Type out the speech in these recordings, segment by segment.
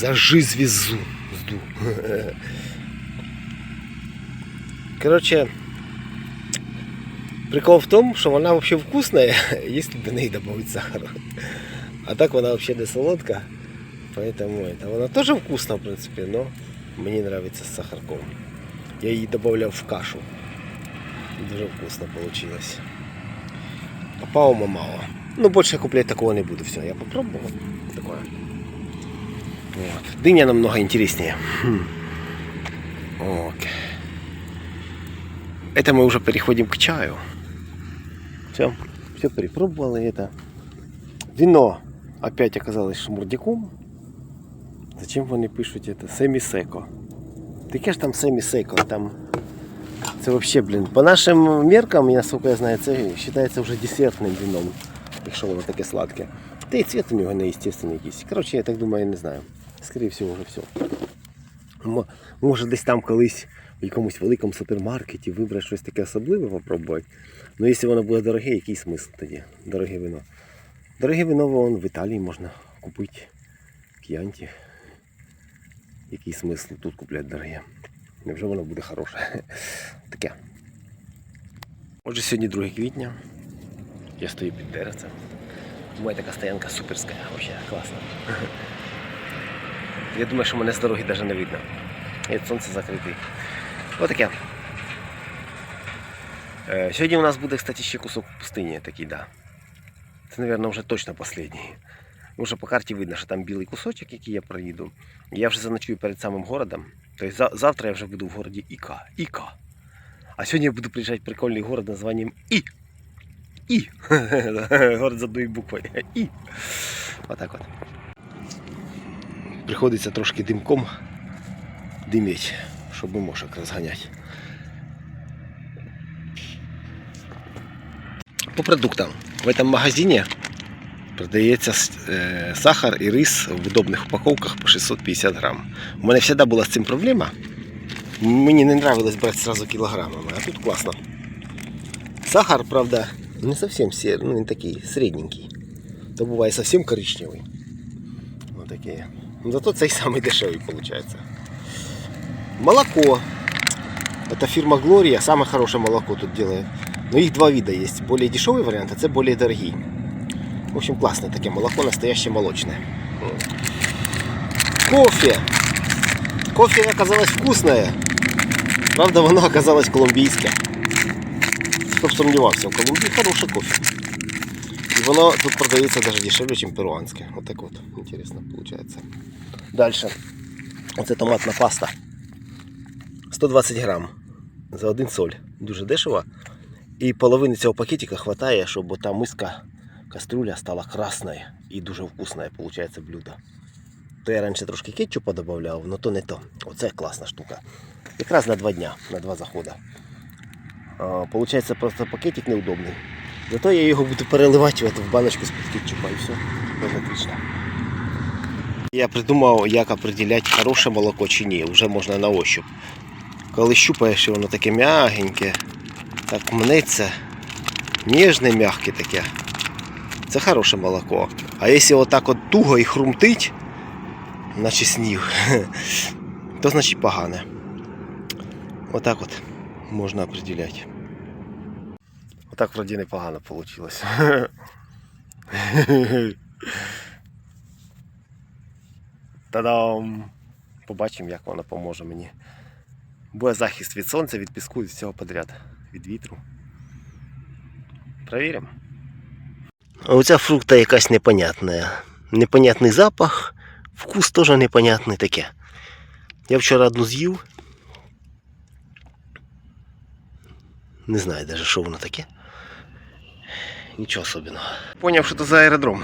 Зажи звезду. Зду. Короче, прикол в том, что она вообще вкусная, если до ней добавить сахар. А так вона вообще не солодка. Поэтому это. Вона тоже вкусна, в принципе, но мне нравится с сахарком. Я її добавлял в кашу. Дуже вкусно получилось. Папао мало. Ну, больше я куплять такого не буду. Все, я попробовал. Такое. Вот. Дыня намного интереснее. Хм. Ок. Это мы уже переходим к чаю. Все, все перепробовали это. Вино опять оказалось шмурдяком. Зачем вони пишуть это? Семисеко. Таке ж там семисеко, там це вообще, блін, по нашим меркам, я, наскільки я знаю, це вважається вже десертним вином, якщо воно таке сладке. Та і цвіт у нього неестественний якийсь. Коротше, я так думаю, я не знаю. Скоріше всього, вже все. Може десь там колись в якомусь великому супермаркеті вибрати щось таке особливе попробувати. Ну, якщо воно буде дороге, який смисл тоді? Дороге вино. Дороге вино вон, в Італії можна купити К'янті. Який смисл тут купляти дороге? Невже воно буде хороше? Таке. Отже, сьогодні 2 квітня. Я стою під деревцем. У мене така стоянка суперська, вообще класна. Я думаю, що мене з дороги навіть не видно. І сонце закрите. Отаке. Е, Сьогодні у нас буде, кстати, ще кусок пустині такий, да. Це, мабуть, вже точно останній. Уже по карті видно, що там білий кусочок, який я проїду. Я вже заночую перед самим городом. Тобто за- завтра я вже буду в городі Іка. Іка. А сьогодні я буду приїжджати в прикольний город названням І. І. Город з одної букви. І. Отак от. Приходиться трошки димком диміть, щоб мошок розганяти. По продуктам. В этом магазине продається е, сахар і рис в удобних упаковках по 650 грам. У мене завжди була з цим проблема. Мені не нравилось брати сразу кілограмами, а тут класно. Сахар, правда, не совсем ну він такий середненький. То буває совсем коричневий. Вот такие. Ну, Зато цей самый дешевый получается. Молоко. Это фирма Gloria, самое хорошее молоко тут делает. Но их два вида есть. Более дешевый вариант, а це более дорогий. В общем, классное такое молоко, настоящее молочное. Кофе. Кофе оказалось вкусное. Правда, воно оказалось колумбийское. Хто б сумнівався, в Колумбії хороший кофе. Воно тут продається даже дешевле, чем перуанське. Вот так вот. Интересно получается. Дальше. Оце томатна паста. 120 грам за один соль. Дуже дешево. І половини цього пакетика хватає, щоб та миска, кастрюля стала красною і дуже вкусне получається блюдо. То я раніше трошки кетчупа додавав, але то не то. Оце класна штука. Якраз на два дня, на два заходи. Получається просто пакетик неудобний. Зато я його буду переливати в, баночку з-під кетчупа і все. Буде. Я придумав, як определяти хороше молоко чи ні. Вже можна на ощуп. Коли щупаєш, воно таке м'ягеньке, так мнеться, ніжне, м'яке таке. Це хороше молоко. А якщо отак от туго і хрумтить, наче сніг, то значить погане. Отак от можна определяти. Отак вроді непогано вийшло. Та-дам! Побачимо, як вона поможе мені. Буде захист від сонця, від піску, від всього подряд, від вітру. Провіримо. Оця фрукта якась непонятна. Непонятний запах, вкус теж непонятний таке. Я вчора одну з'їв. Не знаю навіть, що воно таке. Нічого особенного. Поняв, що це за аеродром.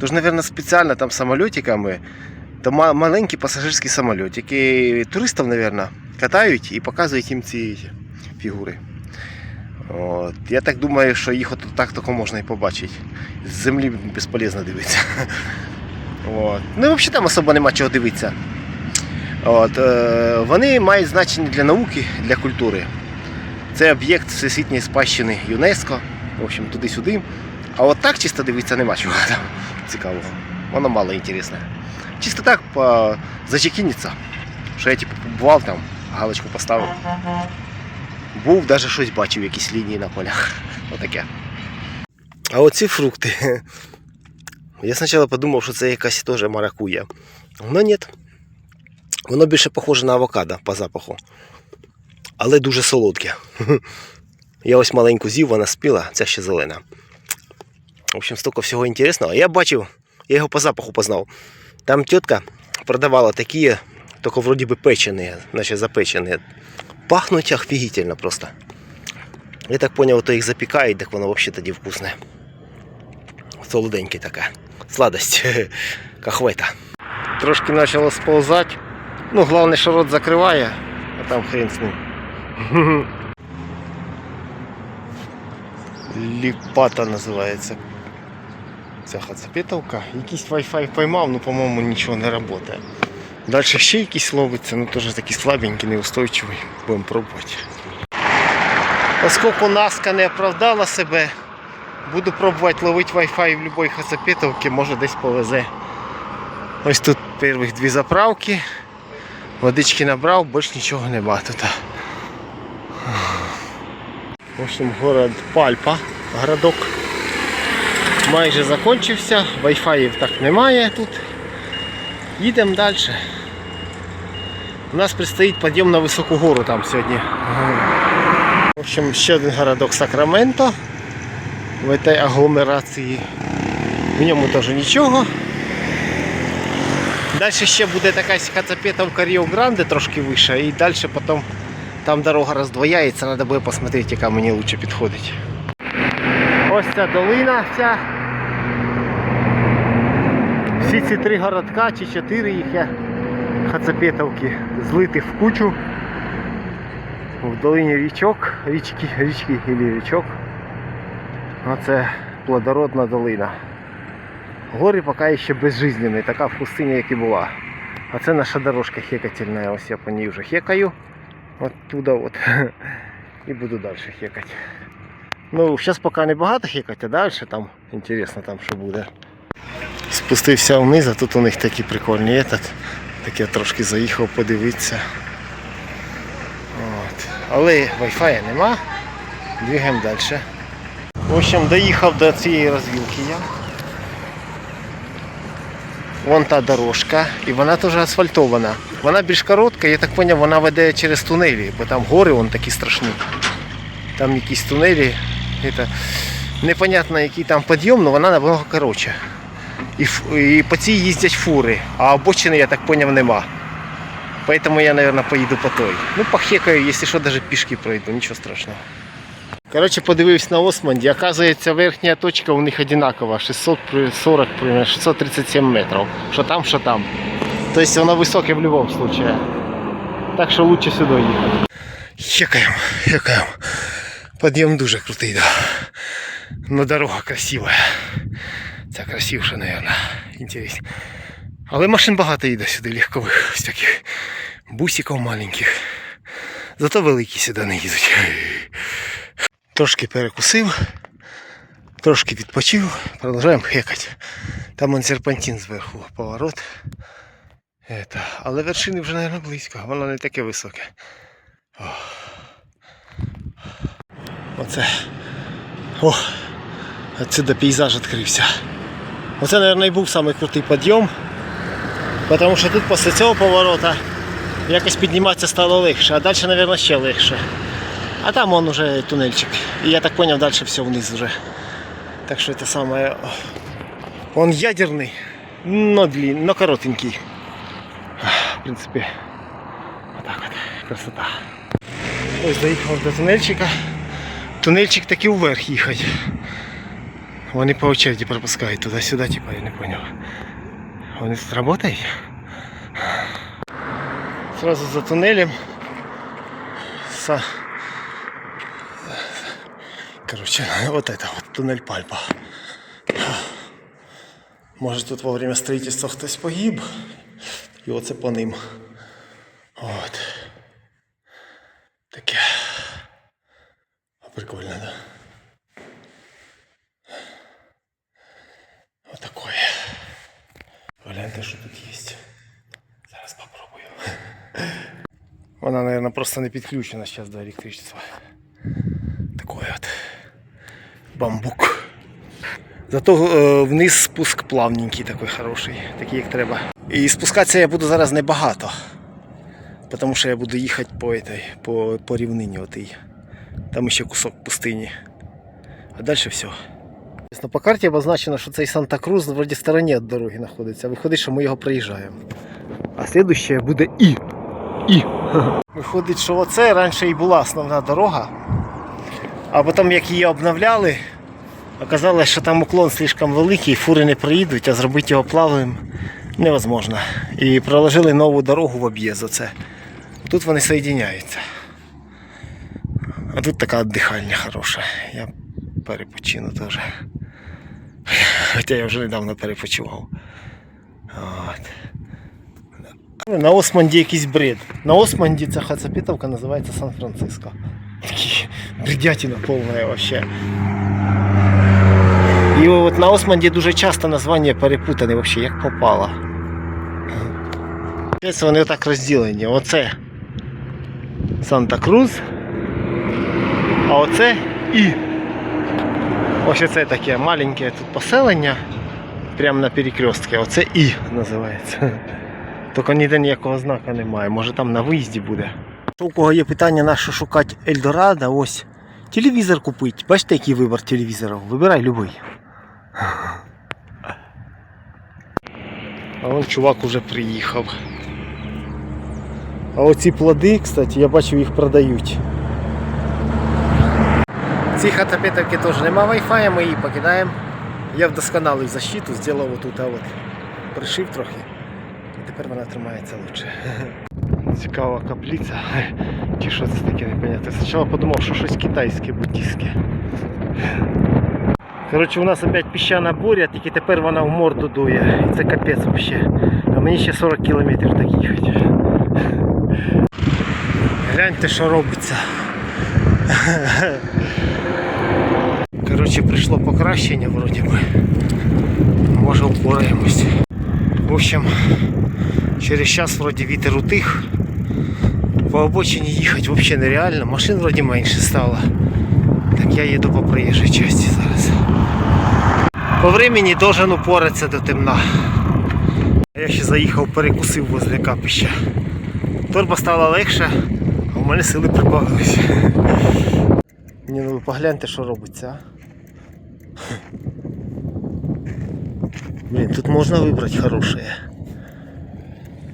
Тож, мабуть, спеціально там самолітиками, то ма- маленькі пасажирські самолітики. Туристів, мабуть, катають і показують їм ці фігури. От. Я так думаю, що їх от так тако можна і побачити. З землі безполезно дивитися. От. Ну і взагалі там особо нема чого дивитися. От. Е, вони мають значення для науки, для культури. Це об'єкт всесвітньої спадщини ЮНЕСКО. В общем, туди-сюди. А от так чисто дивитися нема чого там цікавого. Воно мало інтересне. Чисто так по... зачекіниться. Що я типу побував там, галочку поставив. Був, навіть щось бачив, якісь лінії на полях. Отаке. А оці фрукти. Я спочатку подумав, що це якась теж маракуя. Но ні. Воно більше похоже на авокадо по запаху. Але дуже солодке. Я ось маленьку з'їв, вона спіла, ця ще зелена. В общем, столько всього інтересного. Я бачив, я його по запаху познав. Там тітка продавала такі, тільки вроді би печені, наче запечені. Пахнуть офігительно просто. Я так зрозумів, то їх запікають, так воно взагалі тоді вкусне. Солоденьке така. Сладость. Кахвета. Трошки почало сползати. Ну, головне, що рот закриває, а там хрен з ним. Ліпата називається. Ця хацапетовка. Якийсь Wi-Fi поймав, ну по-моєму нічого не працює. Далі ще якийсь ловиться, ну теж такий слабенький, неустойчивий. Будемо пробувати. Оскільки Наска не оправдала себе, буду пробувати ловити Wi-Fi в будь-якій хацапетовці, може десь повезе. Ось тут перших дві заправки. Водички набрав, більш нічого нема тут. В общем, город Пальпа, городок. Майже закінчився, вайфаїв так немає тут. Їдемо далі. У нас предстоїть підйом на високу гору там сьогодні. В общем, ще один городок Сакраменто. В цій агломерації. В ньому теж нічого. Далі ще буде така Хацапетовка Ріо Гранде трошки вище, і далі потім там дорога роздвояється, треба буде посмотрети, яка мені краще підходить. Ось ця долина вся. Всі ці три городка чи чотири їх я Хацапетовки злити в кучу. В долині річок, річки, річки і річок. Оце плодородна долина. Гори поки ще безжизненні, така в пустині, як і була. А це наша дорожка хекательна, ось я по ній вже хекаю. Оттуда от. І буду далі хекати. Ну, зараз поки не багато хекати, а далі там інтересно там що буде. Спустився вниз, а тут у них такі прикольні этот. Так я трошки заїхав подивитися. От. Але Wi-Fi нема. Двигаємо далі. В общем, доїхав до цієї розвілки я. Вон та дорожка, і вона теж асфальтована. Вона більш коротка, я так зрозумів, вона веде через тунелі, бо там гори вон такі страшні. Там якісь тунелі. Это... Непонятно, який там підйом, але вона набагато коротша. І, і по цій їздять фури, а обочини, я так зрозумів, нема. Поэтому я, наверное, поїду по той. Ну, похекаю, якщо що, навіть пішки пройду, нічого страшного. Коротше, подивився на Османді. Оказується, верхня точка у них одинакова. 640, примерно, 637 метрів. Що там, що там. Тобто воно високе в будь-якому випадку. Так що лучше сюди їхати. Хекаємо, хекаємо. Підйом дуже крутий, да. Но дорога красива. Це красивше, мабуть. Інтересно. Але машин багато їде сюди, легкових, всяких бусиків маленьких. Зато великі сюди не їдуть. Трошки перекусив, трошки відпочив, продовжуємо хекати. Там он серпантин зверху поворот. Это. Але вершини вже, мабуть, близько, воно не таке високе. О. Оце. О, отсюда пейзаж відкрився. Оце, мабуть, і був самий крутий підйом. Тому що тут після цього поворота якось підніматися стало легше, а далі, мабуть, ще легше. А там он уже туннельчик. И я так понял, дальше все вниз уже. Так что это самое... Он ядерный, но длинный, но коротенький. В принципе, вот так вот. Красота. Ось доїхав до туннельчика. Туннельчик таки вверх їхати. Вони по очереді пропускають туди-сюди, типа, я не понял. Вони тут работають? Сразу за туннелем. Са... Короче, вот это вот туннель пальпа. Може тут во время строительства хтось погиб. І оце по ним. От. Таке. А прикольно, да? такое Гляньте, що тут є. Зараз попробую. Вона, мабуть, просто не підключена зараз до електричества. Бамбук. Зато е, вниз спуск плавненький, такий хороший, такий як треба. І спускатися я буду зараз небагато. Тому що я буду їхати по, этой, по, по рівнині отій. Там ще кусок пустині. А далі все. По карті обозначено, що цей Санта-Крус вроді в стороні від дороги знаходиться. Виходить, що ми його проїжджаємо. А слідуще буде І. І. Виходить, що оце раніше і була основна дорога. А потім, як її обновляли, оказалось, що там уклон слишком великий, фури не проїдуть, а зробити його плавним невозможно. І проложили нову дорогу в об'їзд. Оце. Тут вони соєдиняються. А тут така віддихальня хороша. Я перепочину теж. Хоча я вже недавно перепочивав. От. На Османді якийсь бред. На Османді ця хацапітовка називається Сан-Франциско. Такі бредятина повна вообще. І от на Османді дуже часто названня перепутані вообще, як попало. Вони так розділені. Оце Санта-Крус. А оце і. Ось оце таке маленьке тут поселення. Прямо на перекрестці. Оце і називається. Тільки ніде ніякого знака немає. Може там на виїзді буде. У кого є питання на що шукати Ельдорадо, ось телевізор купити. Бачите, який вибір телевізорів? Вибирай любий. А вон чувак уже приїхав. А оці плоди, кстати, я бачив, їх продають. Ці хатапетовки теж нема Wi-Fi, ми її покидаємо. Я вдосконалив защиту, зробив отут, а от пришив трохи. І тепер вона тримається лучше. Цікава каплиця. Чи що це таке непонятне. Спочатку подумав, що щось китайське, буддійське. Коротше, у нас опять піщана буря, тільки тепер вона в морду дує. І це капець взагалі. А мені ще 40 кілометрів так їхати. Гляньте, що робиться. Коротше, прийшло покращення вроді би. Може впораємось. В общем, через час вроді вітер утих. По обочині їхати взагалі нереально. Машин вроді менше стало. Так я їду по проїжджій часті зараз. По времени должен упоратися до темна. Я ще заїхав, перекусив возле капища. Торба стала легша, а в мене сили прибавились. Ні, ну ви погляньте, що робиться. Блін, тут можна вибрати хороше.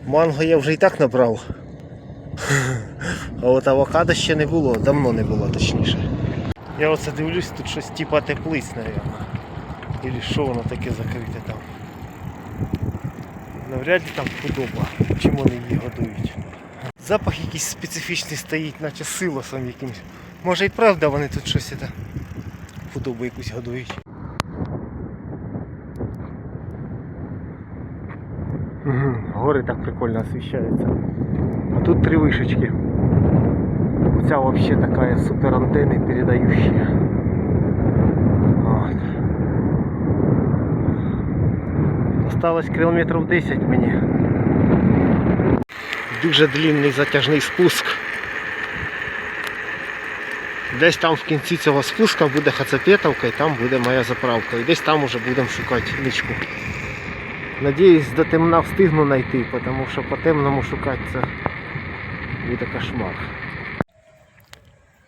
Манго я вже і так набрав. А от авокадо ще не було, давно не було точніше. Я оце дивлюсь, тут щось типа теплиць, мабуть. Или що воно таке закрите там. Навряд ли там худоба, чим вони її годують. Запах якийсь специфічний стоїть, наче силосом якимось. Може і правда вони тут щось це, худобу якусь годують. Гори так прикольно освіщаються. Тут три вишечки. Оця вообще такая супер антенны передающая. Вот. Осталось кілометрів 10 мені. Дуже длинний затяжний спуск. Десь там в кінці цього спуска буде хацапетовка і там буде моя заправка. І десь там уже будемо шукати ничку. Надіюсь, до темна встигну знайти, тому що по темному шукати це буде кошмар.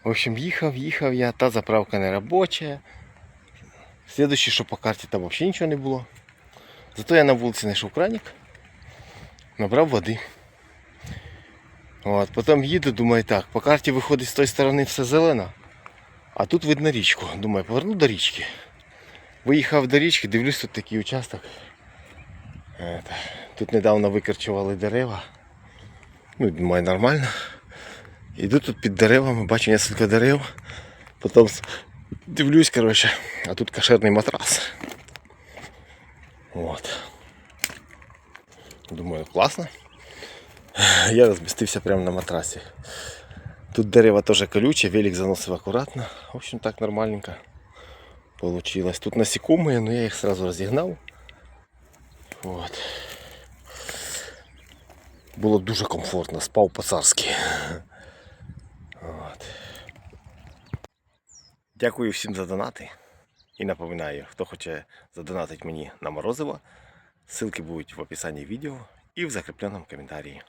В общем, їхав, їхав я, та заправка не робоча. Слідуюче, що по карті там взагалі нічого не було. Зато я на вулиці знайшов краник, набрав води. От, потім їду, думаю, так, по карті виходить з тої сторони все зелено, а тут видно річку. Думаю, поверну до річки. Виїхав до річки, дивлюсь, тут такий участок. Это, Тут недавно викорчували дерева. Ну, думаю, нормально. Іду тут під деревами, бачу несколько дерев. Потім с- дивлюсь, коротше, а тут кошерний матрас. Вот. Думаю, класно. Я розмістився прямо на матрасі. Тут дерева теж колючі, велик заносив акуратно. В общем, так нормальненько получилось. Тут насекомые, но я їх сразу розігнав. Вот. Було дуже комфортно, спав по-царськи. Дякую всім за донати. І напоминаю, хто хоче задонатити мені на морозиво, ссылки будуть в описанні відео і в закріпленому коментарі.